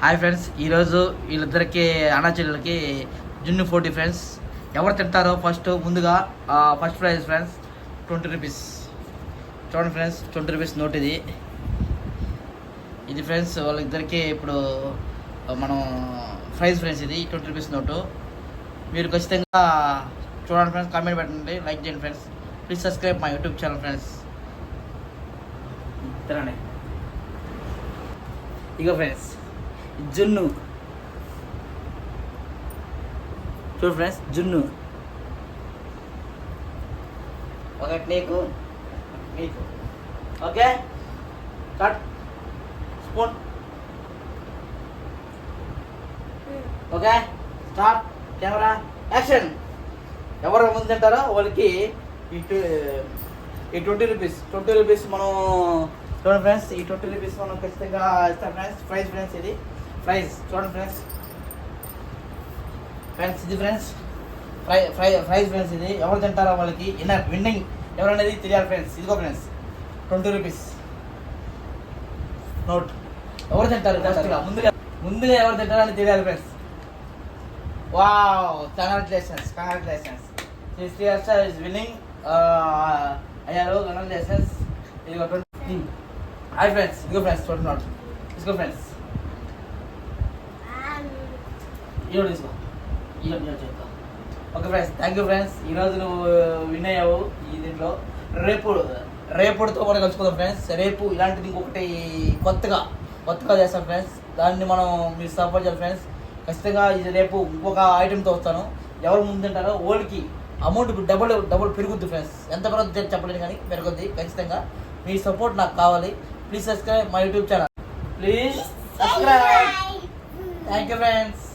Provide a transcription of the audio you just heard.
Hi friends ఈరోజు వీళ్ళిద్దరికి అన్నాచెల్లెలకి జున్ను ఫోర్టీ ఫ్రెండ్స్. ఎవరు తింటారో ఫస్ట్ ముందుగా first prize friends twenty rupees చూడండి ఫ్రెండ్స్ ట్వంటీ రూపీస్ నోట్ ఇది ఇది ఫ్రెండ్స్ వాళ్ళిద్దరికి ఇప్పుడు మనం ప్రైజ్ ఫ్రెండ్స్ ఇది ట్వంటీ రూపీస్ నోటు. మీరు ఖచ్చితంగా చూడండి ఫ్రెండ్స్ కామెంట్ పెట్టండి లైక్ చేయండి ఫ్రెండ్స్. ప్లీజ్ సబ్స్క్రైబ్ మా యూట్యూబ్ ఛానల్ ఫ్రెండ్స్. తినండి ఇగో ఫ్రెండ్స్ జున్ను. చూడు ఫ్రెండ్స్ జున్ను. ఒకటి నీకు నీకు. Okay? Cut. Spoon. Okay? Start camera. Action. ఎవరు ముందు తింటారో వాళ్ళకి ఈ ఈ ట్వంటీ రూపీస్. ట్వంటీ రూపీస్ మనం చూడండి ఫ్రెండ్స్ ఈ ట్వంటీ రూపీస్ మనం ఖచ్చితంగా ఇస్తాం ఫ్రెండ్స్. ప్రైస్ ఫ్రెండ్స్ ఇది. ప్రైస్ చూడండి ఫ్రెండ్స్ ఫ్రెండ్స్ ఇది friends fry fry fries friends ఇది. ఎవరు తింటారో వాళ్ళకి విన్నర్ విన్నింగ్ ఎవరనేది తెలియాలి ఫ్రెండ్స్ ఇదిగో ఫ్రెండ్స్ ట్వంటీ రూపీస్ నోట్ ఎవరు తింటారు? ఫస్ట్గా ముందుగా ముందుగా ఎవరు తింటారని తెలియాలి friends wow congratulations congratulations Sri Sri is winning అయ్యారు కంగ్రాచులేషన్స్ ఇదిగో ట్వంటీ హాయ్ ఫ్రెండ్స్ ఇదిగో ఫ్రెండ్స్ ట్వంటీ నోట్ ఇదిగో ఫ్రెండ్స్ ఇదిగో తీసుకో. ఇదిగో చెప్తా. Okay friends thank you friends. ఈరోజు నువ్వు విన్ అయ్యావు ఈ దీంట్లో. రేపు రేపుతో కూడా కలుసుకుందాం ఫ్రెండ్స్. రేపు ఇలాంటిది ఇంకొకటి కొత్తగా కొత్తగా చేస్తాం ఫ్రెండ్స్. దాన్ని మనం మీరు సపోర్ట్ చేయాలి ఫ్రెండ్స్. ఖచ్చితంగా ఇది రేపు ఇంకొక ఐటెంతో వస్తాను. ఎవరు ముందు తింటారో ఓల్డ్కి అమౌంట్ డబుల్ డబుల్ పెరుగుద్ది ఫ్రెండ్స్. ఎంత పెరుగుద్ది చెప్పలేను కానీ పెరుగుద్ది ఖచ్చితంగా. మీ సపోర్ట్ నాకు కావాలి. Please subscribe my YouTube channel please subscribe thank you friends